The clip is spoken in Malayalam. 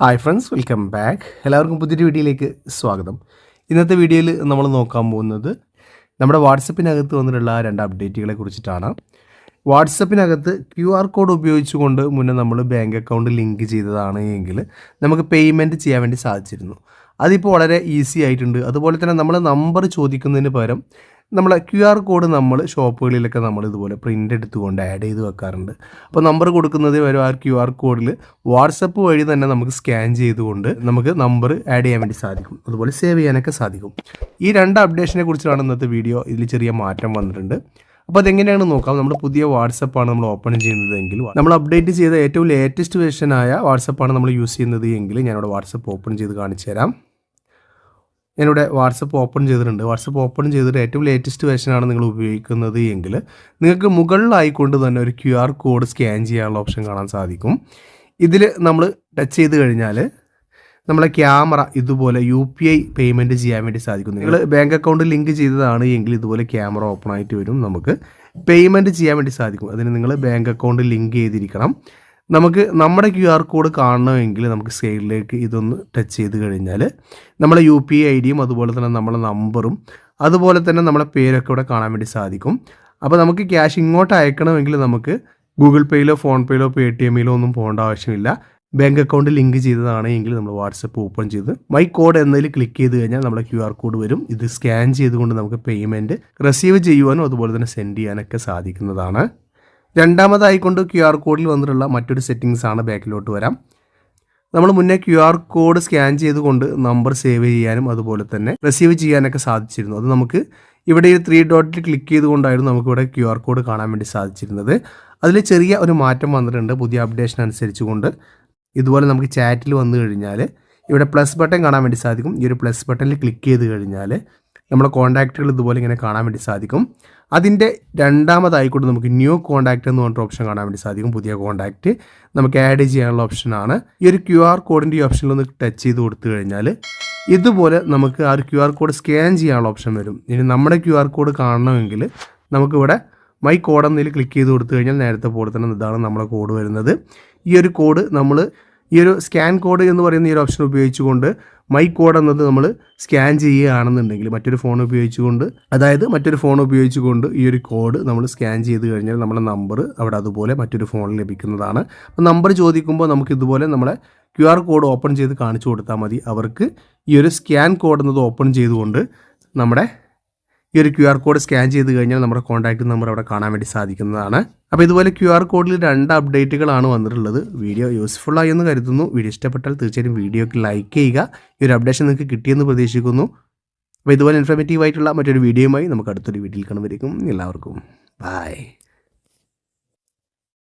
ഹായ് ഫ്രണ്ട്സ് വെൽക്കം ബാക്ക് എല്ലാവർക്കും പുതിയൊരു വീഡിയോയിലേക്ക് സ്വാഗതം. ഇന്നത്തെ വീഡിയോയിൽ നമ്മൾ നോക്കാൻ പോകുന്നത് നമ്മുടെ വാട്സപ്പിനകത്ത് വന്നിട്ടുള്ള രണ്ട് അപ്ഡേറ്റുകളെ കുറിച്ചിട്ടാണ്. വാട്സപ്പിനകത്ത് ക്യു ആർ കോഡ് ഉപയോഗിച്ചുകൊണ്ട് മുന്നേ നമ്മൾ ബാങ്ക് അക്കൗണ്ട് ലിങ്ക് ചെയ്തതാണ് എങ്കിൽ നമുക്ക് പേയ്മെന്റ് ചെയ്യാൻ വേണ്ടി സാധിച്ചിരുന്നു. അതിപ്പോൾ വളരെ ഈസി ആയിട്ടുണ്ട്. അതുപോലെ തന്നെ നമ്മൾ നമ്പർ ചോദിക്കുന്നതിന് പകരം നമ്മളെ ക്യു ആർ കോഡ് നമ്മൾ ഷോപ്പുകളിലൊക്കെ നമ്മൾ ഇതുപോലെ പ്രിന്റ് എടുത്തുകൊണ്ട് ആഡ് ചെയ്ത് വെക്കാറുണ്ട്. അപ്പോൾ നമ്പർ കൊടുക്കുന്നത് വരും ആ ക്യു ആർ കോഡിൽ വാട്സപ്പ് വഴി തന്നെ നമുക്ക് സ്കാൻ ചെയ്തുകൊണ്ട് നമുക്ക് നമ്പർ ആഡ് ചെയ്യാൻ വേണ്ടി സാധിക്കും. അതുപോലെ സേവ് ചെയ്യാനൊക്കെ സാധിക്കും. ഈ രണ്ട് അപ്ഡേഷനെ കുറിച്ചാണ് ഇന്നത്തെ വീഡിയോ ഇതിൽ ചെറിയ മാറ്റം വന്നിട്ടുണ്ട്. അപ്പോൾ അതെങ്ങനെയാണ് നോക്കാം. നമ്മൾ പുതിയ വാട്സപ്പാണ് നമ്മൾ ഓപ്പൺ ചെയ്യുന്നതെങ്കിൽ നമ്മൾ അപ്ഡേറ്റ് ചെയ്ത ഏറ്റവും ലേറ്റസ്റ്റ് വേർഷനായ വാട്സപ്പാണ് നമ്മൾ യൂസ് ചെയ്യുന്നത് എങ്കിൽ ഞാനിവിടെ വാട്സപ്പ് ഓപ്പൺ ചെയ്ത് കാണിച്ചു തരാം ഞാനിവിടെ വാട്സപ്പ് ഓപ്പൺ ചെയ്തിട്ടുണ്ട്. വാട്സപ്പ് ഓപ്പൺ ചെയ്തിട്ട് ഏറ്റവും ലേറ്റസ്റ്റ് വേർഷനാണ് നിങ്ങൾ ഉപയോഗിക്കുന്നത് എങ്കിൽ നിങ്ങൾക്ക് മുകളിലായിക്കൊണ്ട് തന്നെ ഒരു ക്യു ആർ കോഡ് സ്കാൻ ചെയ്യാനുള്ള ഓപ്ഷൻ കാണാൻ സാധിക്കും. ഇതിൽ നമ്മൾ ടച്ച് ചെയ്ത് കഴിഞ്ഞാൽ നമ്മളെ ക്യാമറ ഇതുപോലെ യു പി ഐ പേയ്മെന്റ് ചെയ്യാൻ വേണ്ടി സാധിക്കും. നിങ്ങൾ ബാങ്ക് അക്കൗണ്ട് ലിങ്ക് ചെയ്തതാണ് എങ്കിൽ ഇതുപോലെ ക്യാമറ ഓപ്പൺ ആയിട്ട് വരും. നമുക്ക് പേയ്മെന്റ് ചെയ്യാൻ വേണ്ടി സാധിക്കും. അതിന് നിങ്ങൾ ബാങ്ക് അക്കൗണ്ട് ലിങ്ക് ചെയ്തിരിക്കണം. നമുക്ക് നമ്മുടെ ക്യു ആർ കോഡ് കാണണമെങ്കിൽ നമുക്ക് സൈഡിലേക്ക് ഇതൊന്ന് ടച്ച് ചെയ്ത് കഴിഞ്ഞാൽ നമ്മളെ യു പി ഐ ഡിയും അതുപോലെ തന്നെ നമ്മുടെ നമ്പറും അതുപോലെ തന്നെ നമ്മുടെ പേരൊക്കെ ഇവിടെ കാണാൻ വേണ്ടി സാധിക്കും. അപ്പോൾ നമുക്ക് ക്യാഷ് ഇങ്ങോട്ട് അയക്കണമെങ്കിൽ നമുക്ക് ഗൂഗിൾ പേയിലോ ഫോൺ പേയിലോ പേ ടി എമ്മിലോ ഒന്നും പോകേണ്ട ആവശ്യമില്ല. ബാങ്ക് അക്കൗണ്ട് ലിങ്ക് ചെയ്തതാണെങ്കിൽ നമ്മൾ വാട്സപ്പ് ഓപ്പൺ ചെയ്ത് മൈ കോഡ് എന്നതിൽ ക്ലിക്ക് ചെയ്ത് കഴിഞ്ഞാൽ നമ്മുടെ ക്യു ആർ കോഡ് വരും. ഇത് സ്കാൻ ചെയ്തുകൊണ്ട് നമുക്ക് പേയ്മെന്റ് റിസീവ് ചെയ്യുവാനും അതുപോലെ തന്നെ സെൻഡ് ചെയ്യാനൊക്കെ സാധിക്കുന്നതാണ്. രണ്ടാമതായിക്കൊണ്ട് ക്യു ആർ കോഡിൽ വന്നിട്ടുള്ള മറ്റൊരു സെറ്റിങ്സ് ആണ് ബാക്കിലോട്ട് വരാം. നമ്മൾ മുന്നേ ക്യു ആർ കോഡ് സ്കാൻ ചെയ്തുകൊണ്ട് നമ്പർ സേവ് ചെയ്യാനും അതുപോലെ തന്നെ റിസീവ് ചെയ്യാനൊക്കെ സാധിച്ചിരുന്നു. അത് നമുക്ക് ഇവിടെ ഈ ത്രീ ഡോട്ടിൽ ക്ലിക്ക് ചെയ്തുകൊണ്ടായിരുന്നു നമുക്കിവിടെ ക്യു ആർ കോഡ് കാണാൻ വേണ്ടി സാധിച്ചിരുന്നത്. അതിൽ ചെറിയ ഒരു മാറ്റം വന്നിട്ടുണ്ട്. പുതിയ അപ്ഡേഷൻ അനുസരിച്ചുകൊണ്ട് ഇതുപോലെ നമുക്ക് ചാറ്റിൽ വന്നു കഴിഞ്ഞാൽ ഇവിടെ പ്ലസ് ബട്ടൺ കാണാൻ വേണ്ടി സാധിക്കും. ഈ ഒരു പ്ലസ് ബട്ടണിൽ ക്ലിക്ക് ചെയ്ത് കഴിഞ്ഞാൽ നമ്മുടെ കോൺടാക്റ്റുകൾ ഇതുപോലെ ഇങ്ങനെ കാണാൻ വേണ്ടി സാധിക്കും. അതിന്റെ രണ്ടാമതായിക്കൊണ്ട് നമുക്ക് ന്യൂ കോൺടാക്റ്റ് എന്ന് പറഞ്ഞിട്ട് ഓപ്ഷൻ കാണാൻ വേണ്ടി സാധിക്കും. പുതിയ കോൺടാക്റ്റ് നമുക്ക് ആഡ് ചെയ്യാനുള്ള ഓപ്ഷനാണ് ഈ ഒരു ക്യു ആർ കോഡിന്റെ ഈ ഓപ്ഷനിൽ ഒന്ന് ടച്ച് ചെയ്ത് കൊടുത്തു കഴിഞ്ഞാൽ ഇതുപോലെ നമുക്ക് ആ ഒരു ക്യു ആർ കോഡ് സ്കാൻ ചെയ്യാനുള്ള ഓപ്ഷൻ വരും. ഇനി നമ്മുടെ ക്യു ആർ കോഡ് കാണണമെങ്കിൽ നമുക്കിവിടെ മൈ കോഡ് എന്നതിൽ ക്ലിക്ക് ചെയ്ത് കൊടുത്തു കഴിഞ്ഞാൽ നേരത്തെ പോലെ തന്നെ ഇതാണ് നമ്മുടെ കോഡ് വരുന്നത്. ഈ ഒരു കോഡ് നമ്മൾ ഈ ഒരു സ്കാൻ കോഡ് എന്ന് പറയുന്ന ഈ ഒരു ഓപ്ഷൻ ഉപയോഗിച്ചുകൊണ്ട് മൈ കോഡ് എന്നത് നമ്മൾ സ്കാൻ ചെയ്യുകയാണെന്നുണ്ടെങ്കിൽ മറ്റൊരു ഫോൺ ഉപയോഗിച്ചുകൊണ്ട് അതായത് മറ്റൊരു ഫോൺ ഉപയോഗിച്ചുകൊണ്ട് ഈ ഒരു കോഡ് നമ്മൾ സ്കാൻ ചെയ്ത് കഴിഞ്ഞാൽ നമ്മുടെ നമ്പർ അവിടെ അതുപോലെ മറ്റൊരു ഫോണിൽ ലഭിക്കുന്നതാണ്. അപ്പോൾ നമ്പർ ചോദിക്കുമ്പോൾ നമുക്ക് ഇതുപോലെ നമ്മളെ ക്യു ആർ കോഡ് ഓപ്പൺ ചെയ്ത് കാണിച്ചു കൊടുത്താൽ മതി. അവർക്ക് ഈ ഒരു സ്കാൻ കോഡ് എന്നത് ഓപ്പൺ ചെയ്തുകൊണ്ട് നമ്മുടെ ഈ ഒരു ക്യു ആർ കോഡ് സ്കാൻ ചെയ്ത് കഴിഞ്ഞാൽ നമ്മുടെ കോൺടാക്ട് നമ്പർ അവിടെ കാണാൻ വേണ്ടി സാധിക്കുന്നതാണ്. അപ്പോൾ ഇതുപോലെ ക്യു ആർ കോഡിൽ രണ്ട് അപ്ഡേറ്റുകളാണ് വന്നിട്ടുള്ളത്. വീഡിയോ യൂസ്ഫുൾ ആയി എന്ന് കരുതുന്നു. വീഡിയോ ഇഷ്ടപ്പെട്ടാൽ തീർച്ചയായും വീഡിയോക്ക് ലൈക്ക് ചെയ്യുക. ഈ ഒരു അപ്ഡേഷൻ നിങ്ങൾക്ക് കിട്ടിയെന്ന് പ്രതീക്ഷിക്കുന്നു. അപ്പോൾ ഇതുപോലെ ഇൻഫർമേറ്റീവ് ആയിട്ടുള്ള മറ്റൊരു വീഡിയോയുമായി നമുക്ക് അടുത്തൊരു വീഡിയോയിൽ കാണുമ്പോഴേക്കും എല്ലാവർക്കും. ബൈ